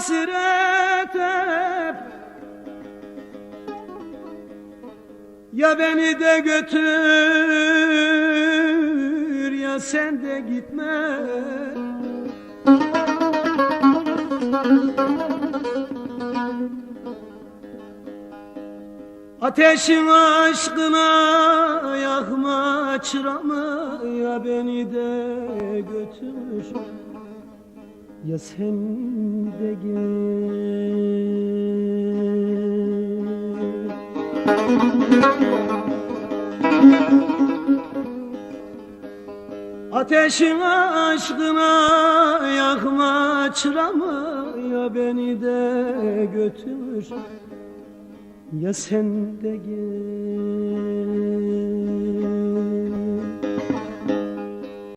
hasret hep. Ya beni de götür ya sen de gitme. Ateşin aşkına yakma çıramı ya beni de götür de gel. Ateşin aşkına yakma çıramı ya beni de götür ya sen de gel